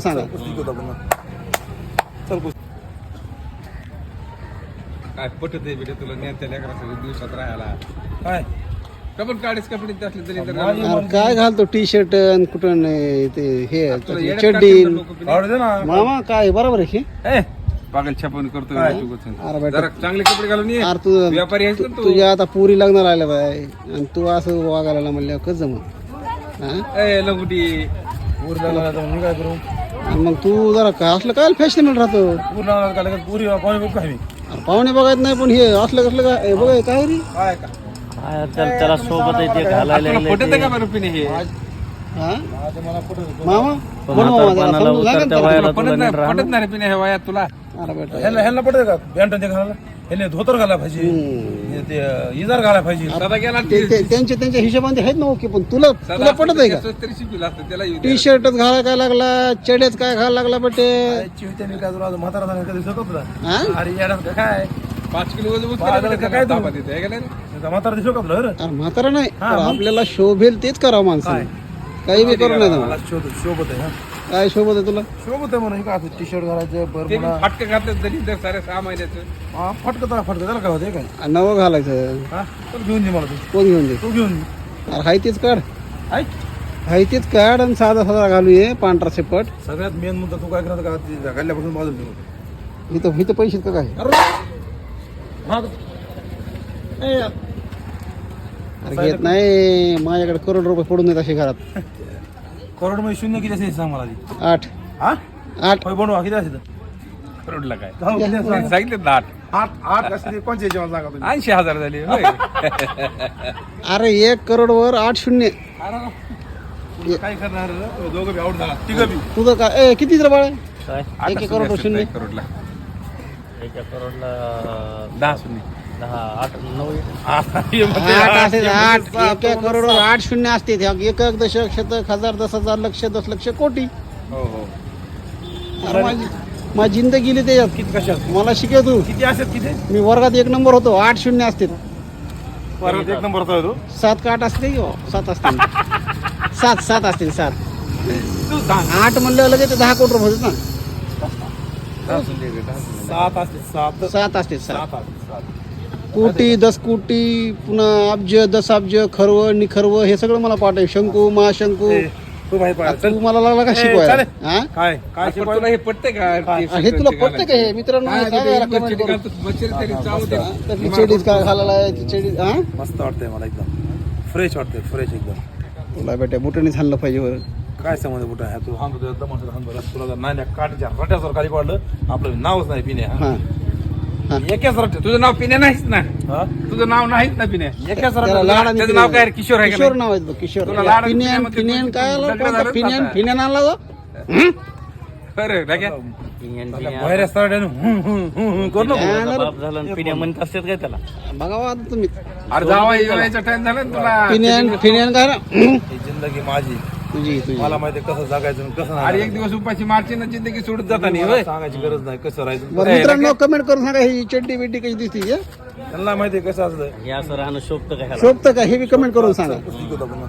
सांगा. चल काय पटत आहे बेटे तुला नेत्या लेकरासोबत दिवसात राहायला. काय? कपड काढीस कपडे असले तरी तर माझी अरे काय घालतो? टी शर्ट आणि कुठं नाही ते हे चड्डी. आवडते ना मामा काय बरोबर आहे की? ए पागल छापण करतो काय? तू उगाच. अरे बेटा. जरा चांगले कपडे घालून ये. अरे तू व्यापारी आहेस ना तू तुझ्या आता पुरी लग्न राहिलं बाय. आणि तू असं वागायला म्हणल्यावर कसं जमत हा? ए लंगुटी काय करू? मग तू जरा काय असलं काय फॅशनेबल राहतो? पूर लागला का लगेच पुरी पाणी बघ काय अरे पाहुणे बघायत नाही पण हे असलं कसलं काय? हे बघ हे काय रे? काय का? त्याला त्याला सोबत आहे ते घालायला तुला पटत आहे का बरं पिणे हे? हा? माझं मला कुठं मामा बोल मामा जरा म्हातारपणाला समजून सांगा ना उतरत्या त्याला. वयाला पटत तुला नाही. पटत रे पिणे हे वयात तुला. अरे बेटा. ह्याला ह्याला पडते का? पॅन्ट ते घालायला ह्याने धोतर घालायला पाहिजे. हे ते इजार घालायला पाहिजे. सदा गेला ते- ते- त्यांच्या त्यांच्या हिशोबाने आहेत ना ओके पण तुला तुला पटत आहे का? तरी शिकविला असतं त्याला येऊ. टी शर्टच घालायला काय लागला चड्याच काय घालायला लागला बटे? मी काय तुला म्हातारा झाला कधी दिसत होता हा अरे येणार का काय? पाच किलो वजन काय आहे का नाही? म्हातारा का तुला अरे म्हातारा नाही हा? आपल्याला शोभेल तेच करावं माणसाने. काही बी करू नये मला शोध शोभत आहे हा? काय शोभत आहे तुला? शोभत आहे म्हणून काय टी शर्ट घालायचं ते बरं फाटकं घातलं तरी तर सारे सहा महिन्याचं. हा, फटकं तर फटकं त्याला काय होते काय? नवं घालायचं. हा तर घेऊन दे मला तू? कोण घेऊन दे? तू घेऊन दे. अरे हाय तेच काढ. ऐक हाय तेच काढ आणि साधा साधा घालू ये पांढरा सेपट सगळ्यात मेन मुद्दा तू काय करत का ते गल्ल्यापासून बाजूला ठेव. इथं इथं पैसे का काय. अरे घेत नाही. माझ्याकडे करोड रुपये पडून येत असे घरात. करोडमध्ये शून्य किती असेल सांग मला आधी. आठ. हा? आठ. होय बनवा किती असेल? करोडला काय? हो, किती असेल? सांगितलं दाट आठ. आठ असते कोणच्या जेवण सांगा तुम्ही. ऐंशी हजार झाले होय. अरे एक करोड वर आठ शून्य. काय करणार? रे? तुम्ही दोघं बी आउट झाला. तिघं बी. तुझं काय ए, किती रे बाळ काय? आठ एक करोड शून्य. एक करोडला. एका करोडला दहा शून्य. दहा आठ नऊ हे आठ असेल हे एक एक करोड वर आठ शून्य असते एक एक दशक शतक हजार दस हजार लक्ष दस लक्ष कोटी. हो हो. अरे माझी माझी जिंदगी गेली त्याच्यात. किती कशात? मला शिकव तू. किती असेल किती मी वर्गात एक नंबर होतो. आठ शून्य असते. परत एक नंबर होता तू? सात का आठ असते किंवा सात असते. सात सात असतील सात. तू सांग. आठ म्हणलं लगेच ते दहा कोटी रुपये होतात ना. सात असते सात. सात असते सात. सात असते सात. कोटी दस कोटी पुन्हा अब्ज दस अब्ज खरव निखरव हे सगळं मला पाठ आहे शंकू महाशंकू. तू माहिती पाहिजे तू मला लागला का ए, शिकवायला? चालेल. हा? काय काय पण तुला हे पटतंय का? हे. तुला पटतं का हे? मित्रांनो सांगा comment करून. तरी काय घालायला आहे? हा? मस्त वाटतंय मला एकदम. फ्रेश वाटतंय फ्रेश एकदम. तुला बेटा बुटाने झालं पाहिजे. काय समज कुठं आहे तू हांब तुला जर नाही नाही काठीच्या रट्यावर खाली पडलं. आपलं नावच नाही पिणे हा. एकाच रट्यात तुझं नाव पिण्या नाहीच ना? तुझं नाव नाहीच ना पिण्या. एकाच त्याचं पिण्या- नाव काय रे? किशोर आहे का किशोर नाही? नाव आहे बघ, किशोर. तुला लाडाने फिनियन पिण्यामध्ये फिनियन तुझं काय आलं? लग्न कोणता? झालंच फिनियन आता. फिनियन आणला तो बरं ढाक्या. बाहेर असताना करू नको? त्यानं- बाप झाला आणि पिण्या म्हणत असतात काय त्याला? बघावा आता तुम्ही. अरे जावा येण्याचा टाइम झाला ना तुला. फिनियन फिनियन काय ना ही जिंदगी माझी. तुझी तुझी. मला माहिती कसं जगायचं आणि कसं अरे नाही एक दिवस उपाशी मारची ना जिंदगी सोडत जाता नाही मला सांगायची गरज नाही कसं राहायचं बरं मित्रांनो कमेंट करून सांगा ही चड्डी बिड्डी कशी दिसते हे? त्यांना माहिती कसं असतं. हे असं राहणं शोभतं काय ह्याला? शोभतं का? हे बी कमेंट करून सांगा. आपण.